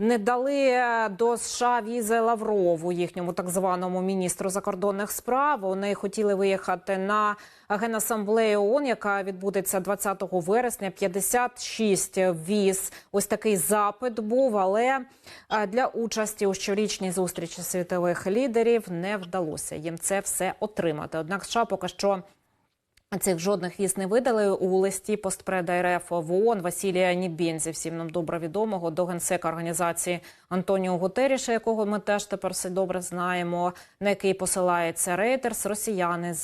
не дали до США візи Лаврову, їхньому так званому міністру закордонних справ. Вони хотіли виїхати на генасамблею ООН, яка відбудеться 20 вересня. 56 віз. Ось такий запит був, але е, для участі у щорічній зустрічі світових лідерів не вдалося їм це все отримати. Однак, США поки що. Цих жодних віз не видали у листі постпреда РФ в ООН Василія Нібінзі, всім нам добре відомого до генсека організації Антоніо Гутеріша, якого ми теж тепер все добре знаємо, на який посилається Рейтерс. Росіяни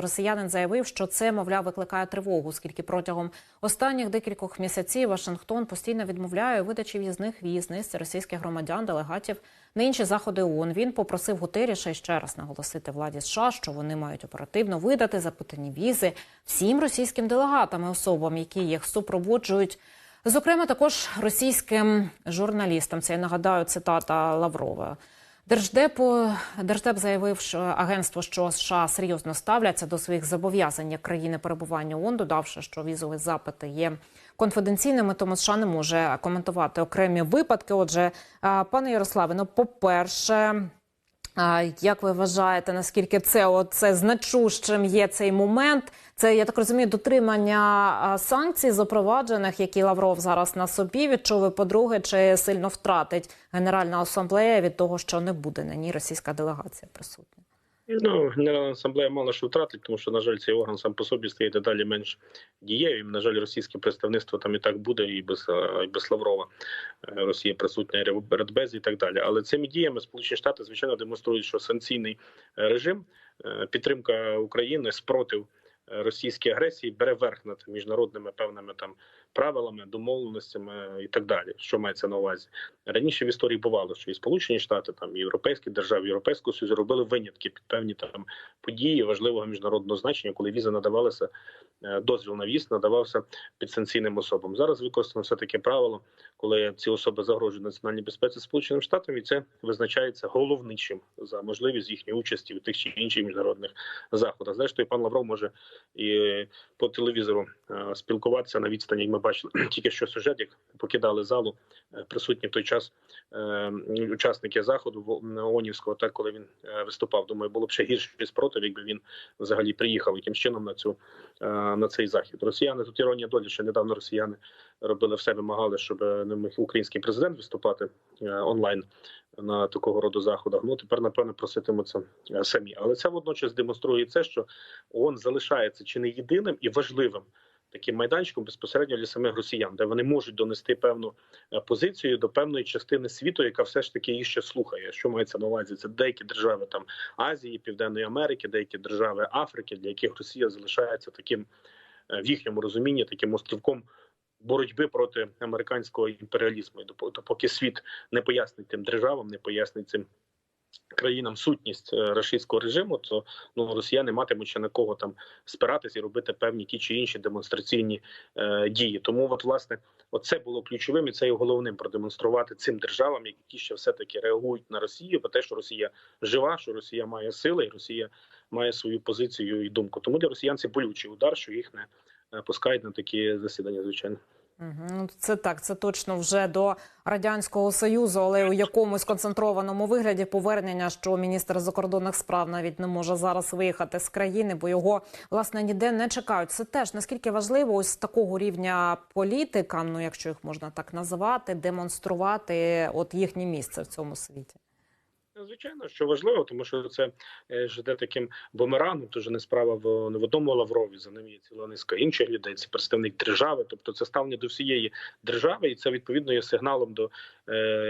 росіянин заявив, що це мовляв викликає тривогу, оскільки протягом останніх декількох місяців Вашингтон постійно відмовляє видачі в'їзних віз низці російських громадян, делегатів на інші заходи ООН. Він попросив Гутеріша ще раз наголосити владі США, що вони мають оперативно видати запитані візи всім російським делегатам і особам, які їх супроводжують. Зокрема, також російським журналістам. Це я нагадаю цитата Лаврова. Держдепу держдеп заявив, що агентство, що США серйозно ставляться до своїх зобов'язань як країни перебування ООН, додавши, що візові запити є конфіденційними, тому США не може коментувати окремі випадки. Отже, пане Ярославе, ну, по-перше, як ви вважаєте, наскільки це оце значущим є цей момент? Це я так розумію, дотримання санкцій запроваджених, які Лавров зараз на собі відчув. По-друге, чи сильно втратить Генеральна асамблея від того, що не буде на ній російська делегація присутня? Ну, Генеральна асамблея мало що втратить, тому що, на жаль, цей орган сам по собі стає дедалі менш дієвим. На жаль, російське представництво там і так буде, і без і без Лаврова Е, Росія присутня Радбез і так далі. Але цими діями Сполучені Штати звичайно демонструють, що санкційний е, режим, е, підтримка України, спротив російській агресії бере верх над міжнародними певними там правилами, домовленостями і так далі. Що мається на увазі раніше в історії бувало, що і Сполучені Штати, там і європейські держави, Європейського Союзу робили винятки під певні там події важливого міжнародного значення, коли віза надавалася, е, дозвіл на віз надавався підсанкційним особам. Зараз використано все таке правило, коли ці особи загрожують національній безпеці Сполученим Штатам, і це визначається головничим за можливість їхньої участі у тих чи інших міжнародних заходах. Зрештою, пан Лавров може і по телевізору е, спілкуватися на відстані. Ми бачили тільки що сюжет, як покидали залу е, присутні в той час е, учасники заходу ООНівського, так коли він виступав. Думаю, було б ще гірший спротив, якби він взагалі приїхав якимсь чином на цю на цей захід. Росіяни тут іронія долі, ще недавно росіяни робили все, вимагали, щоб не міг український президент виступати онлайн на такого роду заходах. Ну тепер напевно проситимуться е, самі. Але це водночас демонструє це, що ООН залишається чи не єдиним і важливим. Таким майданчиком безпосередньо для самих росіян, де вони можуть донести певну е, позицію до певної частини світу, яка все ж таки їх ще слухає. Що мається на увазі? Це деякі держави там Азії, Південної Америки, деякі держави Африки, для яких Росія залишається таким е, в їхньому розумінні, таким острівком боротьби проти американського імперіалізму. І допоки світ не пояснить тим державам, не пояснить цим країнам сутність е, рашистського режиму, то ну росіяни матимуть ще на кого там спиратись і робити певні ті чи інші демонстраційні е, дії. Тому, от власне, оце було ключовим і це є головним продемонструвати цим державам, які ще все таки реагують на Росію, про те, що Росія жива, що Росія має сили, і Росія має свою позицію і думку. Тому для росіян це болючий удар, що їх не пускають на такі засідання, звичайно. Ну, це так, це точно вже до радянського союзу, але у якомусь концентрованому вигляді повернення, що міністр закордонних справ навіть не може зараз виїхати з країни, бо його власне ніде не чекають. Це теж наскільки важливо ось такого рівня політикам, ну якщо їх можна так називати, демонструвати от їхнє місце в цьому світі. Звичайно, що важливо, тому що це е, ж йде таким бумерангом. Тож не справа в не в одному Лаврові. За ним є ціла низка інших людей. Це представник держави, тобто це ставлення до всієї держави, і це відповідно є сигналом до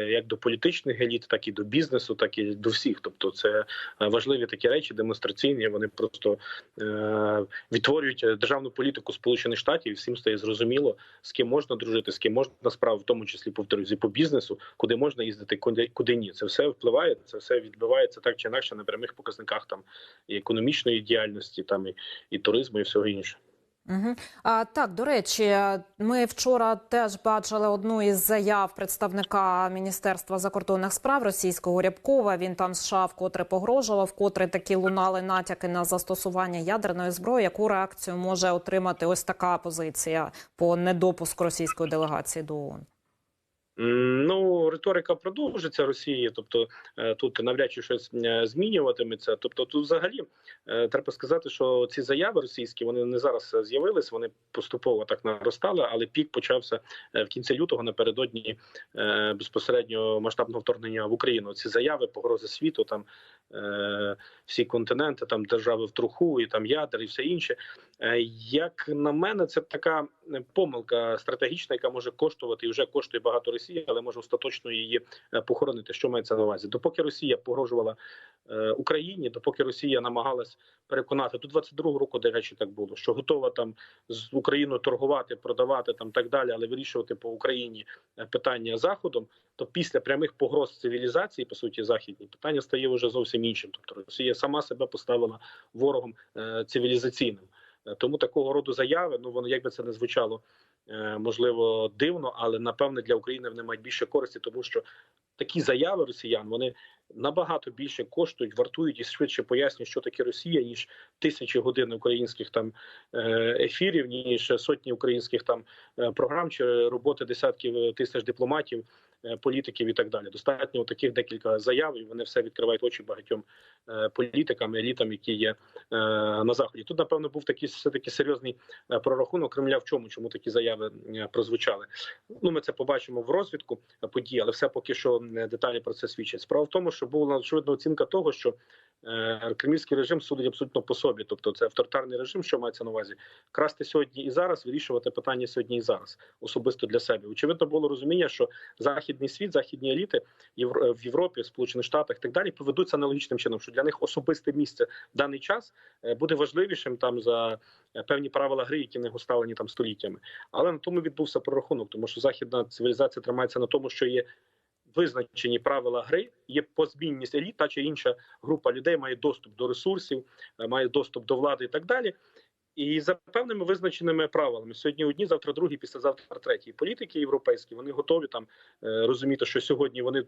як до політичних еліт, так і до бізнесу, так і до всіх. Тобто, це е, важливі такі речі, демонстраційні. Вони просто е, відтворюють державну політику Сполучених Штатів. і Всім стає зрозуміло, з ким можна дружити, з ким можна справа, в тому числі повторюсь, і по бізнесу, куди можна їздити, куди куди ні. Це все впливає. Це все відбивається так чи інакше на прямих показниках там і економічної діяльності, там і, і туризму, і всього іншого. Угу. А, так, до речі, ми вчора теж бачили одну із заяв представника Міністерства закордонних справ російського Рябкова. Він там США вкотре погрожував, вкотре такі лунали натяки на застосування ядерної зброї. Яку реакцію може отримати ось така позиція по недопуску російської делегації до ООН? Ну, риторика продовжиться Росії, тобто е, тут навряд чи щось е, змінюватиметься. Тобто, тут взагалі е, треба сказати, що ці заяви російські вони не зараз з'явились, вони поступово так наростали, але пік почався в кінці лютого напередодні безпосередньо масштабного вторгнення в Україну. Ці заяви, погрози світу, там всі континенти, там держави в труху, і там ядер, і все інше. Е, Як на мене, це така е, помилка стратегічна, яка може коштувати і вже коштує багато Росії, але може остаточно її е, похоронити. Що мається на увазі? Допоки Росія погрожувала е, Україні, допоки Росія намагалась переконати до 22-го року, до речі, так було, що готова там з Україною торгувати, продавати там так далі, але вирішувати по Україні е, питання заходом. То після прямих погроз цивілізації, по суті, західній питання стає вже зовсім іншим. Тобто Росія сама себе поставила ворогом е, цивілізаційним. Е, Тому такого роду заяви, ну воно як би це не звучало, е, можливо, дивно, але напевне для України вони мають більше користі, тому що такі заяви росіян вони набагато більше коштують, вартують і швидше пояснюють, що таке Росія, ніж тисячі годин українських там ефірів, ніж сотні українських там програм чи роботи десятків тисяч дипломатів. Е, Політиків і так далі достатньо таких декілька заяв, і вони все відкривають очі багатьом е, політикам, елітам, які є е, на заході. Тут напевно був такий все таки серйозний прорахунок Кремля. В чому чому такі заяви прозвучали? Ну ми це побачимо в розвідку подій, але все поки що деталі про це свідчать. Справа в тому, що була очевидна оцінка того, що кремлівський режим судить абсолютно по собі, тобто це авторитарний режим, що мається на увазі красти сьогодні і зараз, вирішувати питання сьогодні і зараз, особисто для себе. Очевидно, було розуміння, що західний світ, західні еліти в Європі, в Сполучених Штатах і так далі поведуться аналогічним чином, що для них особисте місце в даний час е, буде важливішим там за е, певні правила гри, які в них усталені там століттями. Але на тому відбувся прорахунок, тому що західна цивілізація тримається на тому, що є. Визначені правила гри є позмінність еліт, та чи інша група людей має доступ до ресурсів, е, має доступ до влади і так далі. І за певними визначеними правилами сьогодні одні, завтра другі, післязавтра треті. Політики європейські вони готові там е, розуміти, що сьогодні вони в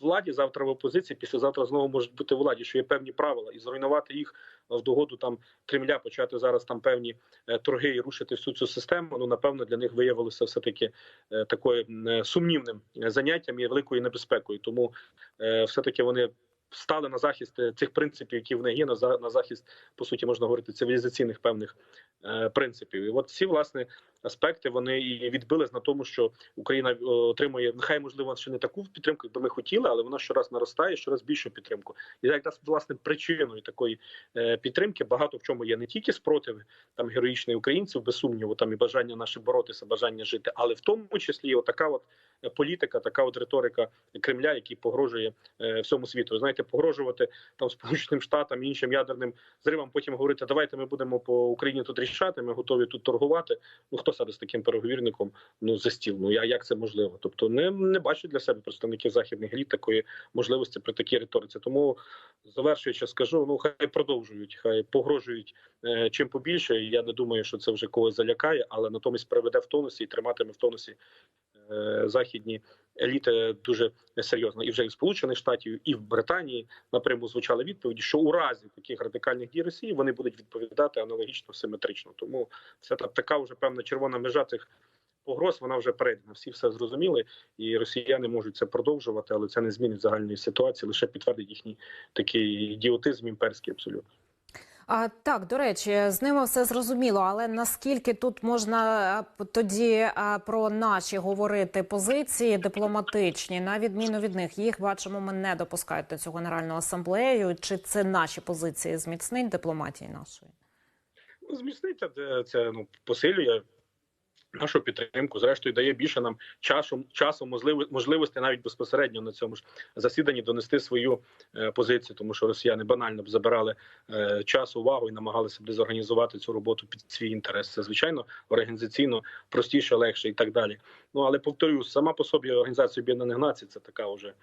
владі, завтра в опозиції, післязавтра знову можуть бути в владі, що є певні правила, і зруйнувати їх в догоду там Кремля, почати зараз там певні е, торги і рушити всю цю систему. Ну напевно для них виявилося все таки е, такою сумнівним заняттям і великою небезпекою. Тому все таки вони. Стали на захист е, цих принципів, які в них є, на за- на захист, по суті, можна говорити, цивілізаційних певних е, принципів. І от ці власне аспекти вони і відбились на тому, що Україна е, отримує нехай можливо ще не таку підтримку, як би ми хотіли, але вона щораз наростає, щораз більшу підтримку. І якраз власне причиною такої е, підтримки багато в чому є не тільки спротиви там героїчних українців, без сумніву, там і бажання наше боротися, бажання жити, але в тому числі отака от е, політика, така от риторика Кремля, який погрожує всьому світу. Знаєте, погрожувати там Сполученим Штатам іншим ядерним зривам, потім говорити, давайте ми будемо по Україні тут рішати, ми готові тут торгувати. Ну хто себе з таким переговірником ну за стіл? Ну я як це можливо? Тобто не, не бачу для себе представників західних еліт такої можливості при такій риториці. Тому завершуючи, скажу: ну хай продовжують, хай погрожують е, чим побільше. Я не думаю, що це вже когось залякає, але натомість приведе в тонусі і триматиме в тонусі західні еліти дуже серйозно. І вже і в Сполучених Штатів, і в Британії напряму звучали відповіді, що у разі таких радикальних дій Росії вони будуть відповідати аналогічно симетрично. Тому це та така вже певна червона межа цих. Погроз вона вже перейдена. Всі все зрозуміли, і росіяни можуть це продовжувати, але це не змінить загальної ситуації, лише підтвердить їхній такий ідіотизм імперський абсолютно. А так, до речі, з ними все зрозуміло. Але наскільки тут можна тоді а, про наші говорити позиції дипломатичні, на відміну від них, їх бачимо, ми не допускають до цього генеральну асамблею. Чи це наші позиції зміцнить дипломатії нашої? Ну, зміцниться це, це ну посилює нашу підтримку. Зрештою, дає більше нам часу, часу можливо, можливості навіть безпосередньо на цьому ж засіданні донести свою е, позицію, тому що росіяни банально б забирали е, час, увагу і намагалися б дезорганізувати цю роботу під свій інтерес. Це звичайно організаційно простіше, легше і так далі. Ну але повторюю, сама по собі організація Об'єднаних Націй це така вже.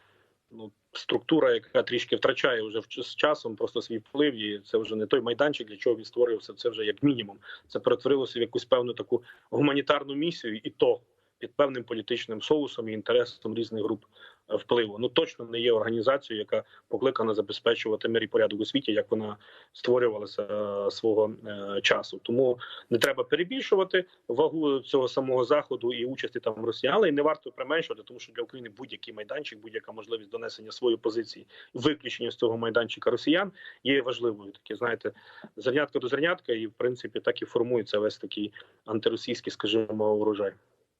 Ну, структура, яка трішки втрачає вже з часом просто свій вплив, і це вже не той майданчик, для чого він створився. Це вже як мінімум. Це перетворилося в якусь певну таку гуманітарну місію, і то під певним політичним соусом і інтересом різних груп впливу. Ну точно не є організацією, яка покликана забезпечувати мир і порядок у світі, як вона створювалася е, свого е, часу. Тому не треба перебільшувати вагу цього самого заходу і участі там росіян, але й не варто применшувати, тому що для України будь-який майданчик, будь-яка можливість донесення своєї позиції, виключення з цього майданчика росіян є важливою. Таке знаєте, зернятка до зернятка, і в принципі так і формується весь такий антиросійський, скажімо, урожай.